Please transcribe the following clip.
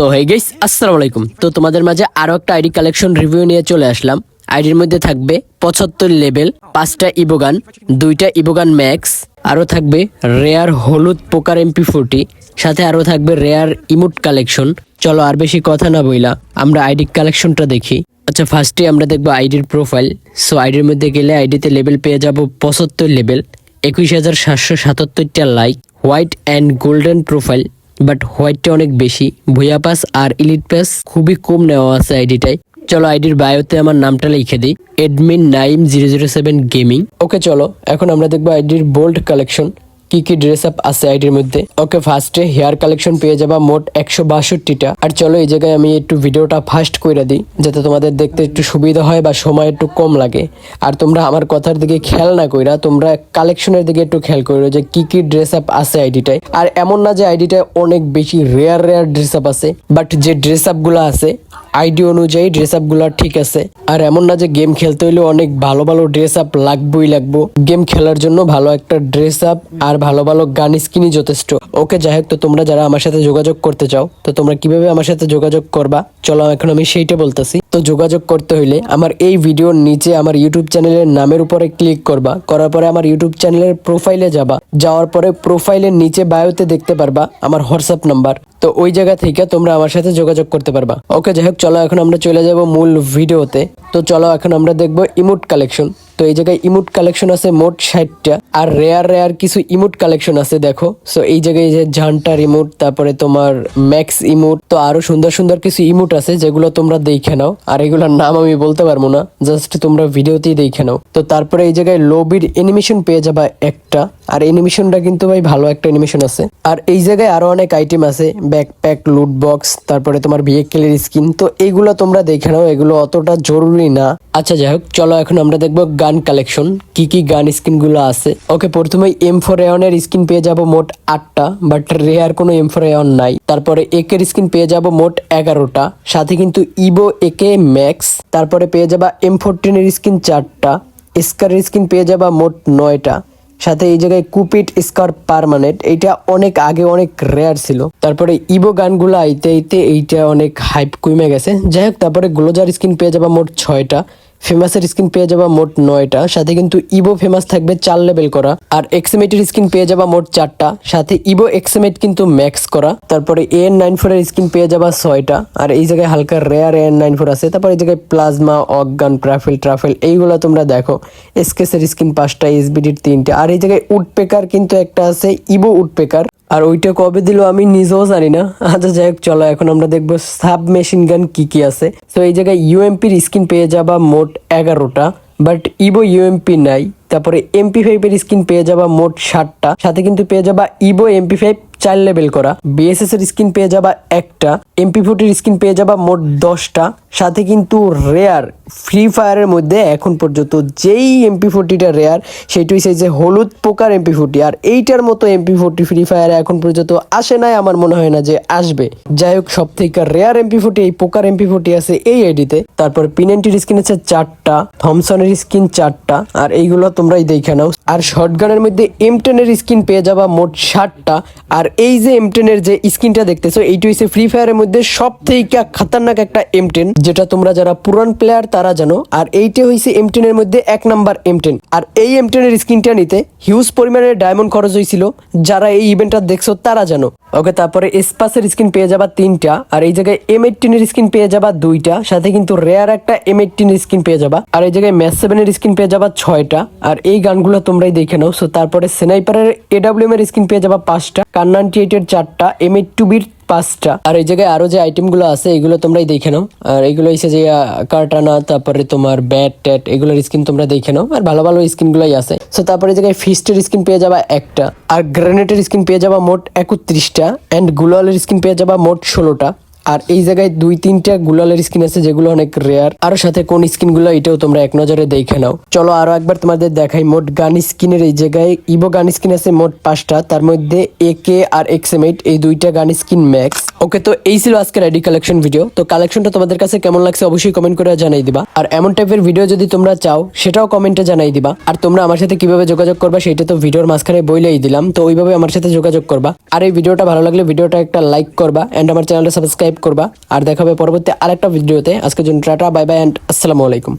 So hey guess আসসালামু আলাইকুম তো তোমাদের মাঝে আরও একটা আইডি কালেকশন রিভিউ নিয়ে চলে আসলাম। আইডির মধ্যে থাকবে পঁচাত্তর লেভেল পাঁচটা ইবোগান, দুইটা ইবোগান ম্যাক্স আরও থাকবে রেয়ার হলুদ পোকার এমপি ফোরটি সাথে আরও থাকবে রেয়ার ইমুট কালেকশন চলো আর বেশি কথা না বইলা, আমরা আইডি কালেকশনটা দেখি। আচ্ছা ফার্স্টে আমরা দেখব আইডির প্রোফাইল সো আইডির মধ্যে গেলে আইডিতে লেভেল পেয়ে যাব পঁচাত্তর লেভেল একুশ হাজার সাতশো সাতাত্তরটা like white and golden profile but হোয়াইটটা অনেক বেশি। ভুয়া পাস আর ইলিট পাস খুবই কম নেওয়া আছে আইডিটাই চলো আইডির বায়োতে আমার নামটা লিখে দিই। Admin Naim zero zero seven gaming. Okay চলো, এখন আমরা দেখব আইডির বোল্ড কালেকশন। কি কি ড্রেস আপ আছে আইডির মধ্যে? ওকে ফার্স্টে হেয়ার কালেকশন পেয়ে যাবা মোট একশো বাষট্টিটা। আর চলো এই জায়গায় আমি একটু ভিডিওটা ফাস্ট করে দিই, যাতে তোমাদের দেখতে একটু সুবিধা হয় বা সময় একটু কম লাগে। আর তোমরা আমার কথার দিকে খেয়াল না কইরা তোমরা কালেকশনের দিকে একটু খেয়াল করো যে কি কি ড্রেস আপ আছে আইডিটায়। আর এমন না যে আইডিটায় অনেক বেশি রেয়ার রেয়ার ড্রেস আপ আছে বাট যে ড্রেস আপগুলো আছে, আইডি অনুযায়ী ড্রেস আপগুলা ঠিক আছে। আর এমন না যে গেম খেলতে হলে অনেক ভালো ভালো ড্রেস আপ লাগবেই লাগবো। গেম খেলার জন্য ভালো একটা ড্রেস আপ আর ভালো ভালো গান স্কিনই যথেষ্ট। ওকে, যাই হোক, তো তোমরা যারা আমার সাথে যোগাযোগ করতে চাও, তো তোমরা কীভাবে আমার সাথে যোগাযোগ করবা? চলো, এখন আমি সেইটা বলতেছি। তো যোগাযোগ করতে হইলে আমার এই ভিডিওর নিচে আমার ইউটিউব চ্যানেলের নামের উপরে ক্লিক করবা। করার পরে আমার ইউটিউব চ্যানেলের প্রোফাইলে যাবা। যাওয়ার পরে প্রোফাইলের নিচে বায়োতে দেখতে পারবা আমার হোয়াটসঅ্যাপ নাম্বার তো ওই জায়গা থেকে তোমরা আমার সাথে যোগাযোগ করতে পারবা। ওকে, যাই হোক, চলো, এখন আমরা চলে যাব মূল ভিডিওতে। তো চলো, এখন আমরা দেখব ইমোট কালেকশন তো এই জায়গায় ইমোট কালেকশন আছে মোট ষাটটা। আর রেয়ার রেয়ার কিছু ইমোট কালেকশন আছে, দেখো। সো এই জায়গায় যে ঝান্টার ইমোট, তারপরে তোমার ম্যাক্স ইমোট, তো আরও সুন্দর সুন্দর কিছু ইমোট আছে, যেগুলো তোমরা দেখে নাও। আর এগুলোর নাম আমি বলতে পারব না জাস্ট তোমরা ভিডিওতেই দেখে নাও। তো তারপরে এই জায়গায় লোবির এনিমেশন পেয়ে যাবা একটা। আর এনিমেশনটা কিন্তু ভাই ভালো একটা এনিমেশন আছে। আর এই জায়গায় আরও অনেক আইটেম আছে ব্যাকপ্যাক লুট বক্স তারপরে তোমার ভিএকেলের স্কিন তো এইগুলো তোমরা দেখে নাও, এগুলো অতটা জরুরি না। আচ্ছা যাই হোক, চলো এখন আমরা দেখব গান কালেকশন কি কি গান স্কিনগুলো আছে। ওকে প্রথমে এম ফোর এর স্কিন পেয়ে যাব মোট আটটা বাট রেয়ার কোনো এম ফোর এয়ন নাই। তারপরে একের স্কিন পেয়ে যাব মোট এগারোটা, সাথে কিন্তু ইবো একে ম্যাক্স তারপরে পেয়ে যাবা এম ফোরটিনের স্কিন চারটা স্কারের স্কিন পেয়ে যাবা মোট নয়টা। সাথে এই জায়গায় কুপিট স্কার পারমানেন্ট। এটা অনেক আগে অনেক রেয়ার ছিল। তারপরে ইবো গানগুলো আইতে আইতে এইটা অনেক হাইপ কমে গেছে। যাই হোক, তারপরে গ্লোজার স্কিন পেয়ে যাবা মোট ছয়টা। ফেমাসের স্কিন পেয়ে যাবা মোট নয়টা, সাথে কিন্তু ইবো ফেমাস থাকবে চার লেভেল করা। আর এক্সএমেটের স্কিন পেয়ে যাবা মোট চারটা, সাথে ইবো এক্সএমেট কিন্তু ম্যাক্স করা। তারপরে এ এন নাইন ফোর এর স্কিন পেয়ে যাবা ছয়টা, আর এই জায়গায় হালকা rare A N nine four আছে। তারপর এই জায়গায় প্লাজমা, অজ্ঞান, ট্রাফেল ট্রাফেল, এইগুলো তোমরা দেখো। এসকেসের স্কিন পাঁচটা এসবিডির তিনটা, আর এই জায়গায় উডপেকার কিন্তু একটা আছে ইবো উডপেকার আর ওইটা কবে দিল আমি নিজেও জানি না আচ্ছা যাই হোক, চলো, এখন আমরা দেখব সাব মেশিন গান কি কি আছে। তো এই জায়গায় ইউএমপির স্কিন পেয়ে যাবা মোট এগারোটা বাট ইবো ইউএমপি নাই। তারপরে এমপি ফাইভ এর স্কিন পেয়ে যাবা মোট ষাটটা সাথে কিন্তু পেয়ে যাবা ইবো এমপি ফাইভ চার লেভেল করা। বিএসএস এর স্কিন পেয়ে যাবা একটা। এমপি ফোর্টির স্কিন পেয়ে যাবা মোট দশটা। সাথে কিন্তু রেয়ার ফ্রি ফায়ারের মধ্যে এখন পর্যন্ত যেই এমপি ফোর্টিটা রেয়ার সেটি হচ্ছে যে হলুদ পোকার এমপি ফোর্টি আর এইটার মতো এমপি ফোর্টি ফ্রি ফায়ারে এখন পর্যন্ত আসে নাই, আমার মনে হয় না যে আসবে। যাই হোক সব থেকে রেয়ার এমপি ফোর্টি এই পোকার এমপি ফোর্টি আছে এই আইডিতে তারপর পিনেন্টির স্কিন আছে চারটা থমসনের স্কিন চারটা, আর এইগুলো তোমরাই দেখে নাও। আর শর্টগানের মধ্যে এম টেনের স্কিন পেয়ে যাবা মোট ষাটটা আর এই যে এম টেনের যে স্কিনটা দেখতেছো, এইটা হচ্ছে ফ্রি ফায়ারের মধ্যে সব থেকে খাতারনাক একটা এম টেন যেটা তোমরা যারা পুরান প্লেয়ার তারা জানো, আর এইটা হয়েছে এম টেনের মধ্যে এক নাম্বার এম টেন আর এই এম টেনের স্ক্রিনটা নিতে হিউজ পরিমাণের ডায়মন্ড খরচ হয়েছিল যারা এই ইভেন্টটা দেখছ তারা জানো। ওকে তারপরে এসপাসের স্কিন পেয়ে যাবা তিনটা, আর এই জায়গায় এম এইটিনের স্কিন পেয়ে যাবা দুইটা, সাথে কিন্তু রেয়ার একটা এম এইটিনের স্কিন পেয়ে যাবা, আর এই জায়গায় ম্যাচ সেভেনের স্কিন পেয়ে যাবা ছয়টা, আর এই গানগুলো তোমরাই দেখে নাও। সো তারপরে সেনাইপারের এডাব্লিউএম এর স্কিন পেয়ে যাবা পাঁচটা কান্নান্টি এইটের চারটা এম এইট টু বির পাঁচটা। আর এই জায়গায় আরও যে আইটেমগুলো আছে, এগুলো তোমরাই দেখে নাও। আর এগুলো হচ্ছে যে কার্টানা তারপরে তোমার ব্যাট ট্যাট এগুলোর স্কিন তোমরা দেখে নাও। আর ভালো ভালো স্কিন গুলাই আছে। সো তারপরে এই জায়গায় ফিস্টের স্কিন পেয়ে যাবা একটা। আর গ্রেনেটের স্কিন পেয়ে যাবা মোট একত্রিশটা। অ্যান্ড গুলালের স্কিন পেয়ে যাবা মোট ষোলোটা। আর এই জায়গায় দুই, তিনটা গুলালের স্কিন আছে যেগুলো অনেক রেয়ার আর সাথে কোন স্কিনগুলো এটাও তোমরা এক নজরে দেখে নাও। চলো আরও একবার তোমাদের দেখাই মোট গান স্কিনের এই জায়গায়। ইভো গান স্কিন আছে মোট পাঁচটা, তার মধ্যে একে আর এক্সএমএইট এই দুইটা গান স্কিন ম্যাক্স ওকে, তো এই ছিল আজকের আইডি কালেকশন ভিডিও তো কালেকশনটা তোমাদের কাছে কেমন লাগছে অবশ্যই কমেন্ট করে জানাই দিবা। আর এমন টাইপের ভিডিও যদি তোমরা চাও, সেটাও কমেন্টে জানাই দিবা। আর তোমরা আমার সাথে কীভাবে যোগাযোগ করবা, সেটা তো ভিডিওর মাঝখানে বইলেই দিলাম। তো ওইভাবে আমার সাথে যোগাযোগ করবা। আর এই ভিডিওটা ভালো লাগলে ভিডিওটা একটা লাইক করবা। এন্ড আমার চ্যানেলটা সাবস্ক্রাইব সাবস্ক্রাইব করবা। আর দেখাবে পরবর্তী আরেকটা ভিডিওতে। আজকের জন্য টাটা বাই বাই অ্যান্ড আসসালামু আলাইকুম।